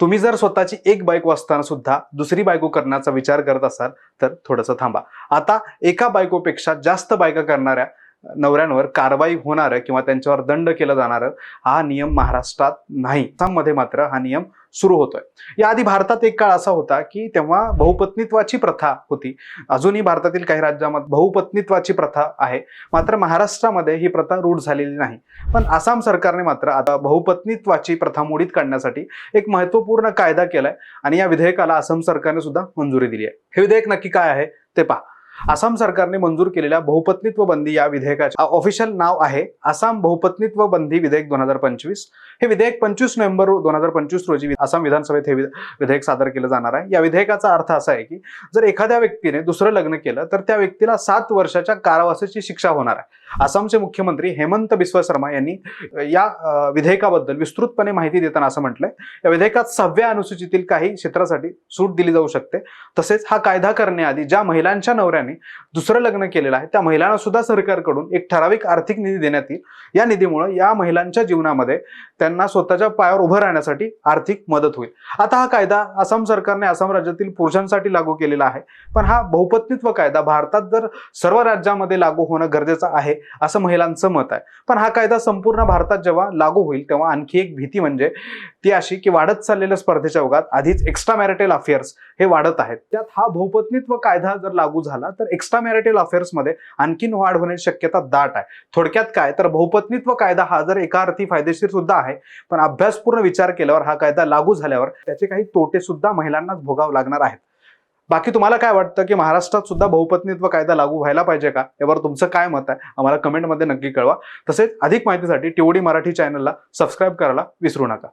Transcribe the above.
तुम्ही जर स्वतःची एक बायको असताना सुद्धा दुसरी बायको करण्याचा विचार करत असाल तर थोडंसं थांबा. आता एका बायकोपेक्षा जास्त बायका करणाऱ्या नवऱ्यांवर कारवाई होणार किंवा त्यांच्यावर दंड केलं जाणार हा नियम महाराष्ट्रात नाही. आसाममध्ये मात्र हा नियम सुरू होतोय. याआधी भारतात एक काळ असा होता की तेव्हा बहुपत्नीत्वाची प्रथा होती. अजूनही भारतातील काही राज्यामध्ये बहुपत्नीत्वाची प्रथा आहे. मात्र महाराष्ट्रामध्ये ही प्रथा रूढ झालेली नाही. पण आसाम सरकारने मात्र आता बहुपत्नीत्वाची प्रथा मोडीत काढण्यासाठी एक महत्त्वपूर्ण कायदा केलाय आणि या विधेयकाला आसाम सरकारने सुद्धा मंजुरी दिली आहे. हे विधेयक नक्की काय आहे ते पहा. आसाम सरकारने मंजूर केलेल्या बहुपत्नीत्व बंदी या विधेयकाचे ऑफिशियल नाव आहे आसाम बहुपत्नीत्व बंदी विधेयक दोन हजार पंचवीस. हे विधेयक पंचवीस नोव्हेंबर दोन हजार पंचवीस रोजी आसाम विधानसभेत हे विधेयक सादर केलं जाणार आहे. या विधेयकाचा अर्थ असा आहे की जर एखाद्या व्यक्तीने दुसरं लग्न केलं तर त्या व्यक्तीला सात वर्षाच्या कारावासाची शिक्षा होणार आहे. आसामचे मुख्यमंत्री हेमंत बिस्व शर्मा यांनी या विधेयकाबद्दल विस्तृतपणे माहिती देताना असं म्हटलंय या विधेयकात सहाव्या अनुसूचीतील काही क्षेत्रासाठी सूट दिली जाऊ शकते. तसेच हा कायदा करण्याआधी ज्या महिलांच्या नवऱ्याने दुसरं लग्न केलेलं आहे. त्या महिलांना सुद्धा सरकारकडून एक ठराविक आर्थिक निधी देण्यात येईल. या निधीमुळे या महिलांच्या जीवनामध्ये त्यांना स्वतःच्या पायावर उभं राहण्यासाठी आर्थिक मदत होईल. आता हा कायदा आसाम सरकारने आसाम राज्यातील पुरुषांसाठी लागू केलेला आहे. पण हा बहुपत्नीत्व कायदा भारतात जर सर्व राज्यामध्ये लागू होणं गरजेचं आहे असं महिलांचं मत आहे. पण हा कायदा संपूर्ण भारतात जेव्हा लागू होईल तेव्हा आणखी एक भीती म्हणजे ती अशी की वाढत चाललेल्या स्पर्धेच्या ओघात आधीच एक्स्ट्रा मॅरिटल अफेअर्स हे वाढत आहेत. त्यात हा बहुपत्नीत्व कायदा जर लागू झाला तर एक्स्ट्रा मॅरिटल अफेअर्समध्ये आणखीन वाढ होण्याची शक्यता दाट आहे. थोडक्यात काय? तर बहुपत्नीत्व कायदा हा जर एका अर्थी फायदेशीर सुद्धा आहे पण अभ्यासपूर्ण विचार केल्यावर हा कायदा लागू झाल्यावर त्याचे काही तोटे सुद्धा महिलांनाच भोगावं लागणार आहेत. बाकी तुम्हाला काय वाटतं की महाराष्ट्रात सुद्धा बहुपत्नीत्व कायदा लागू व्हायला पाहिजे का? यावर तुमचं काय मत आहे? आम्हाला कमेंटमध्ये नक्की कळवा. तसेच अधिक माहितीसाठी टीओडी मराठी चॅनलला सबस्क्राईब करायला विसरू नका.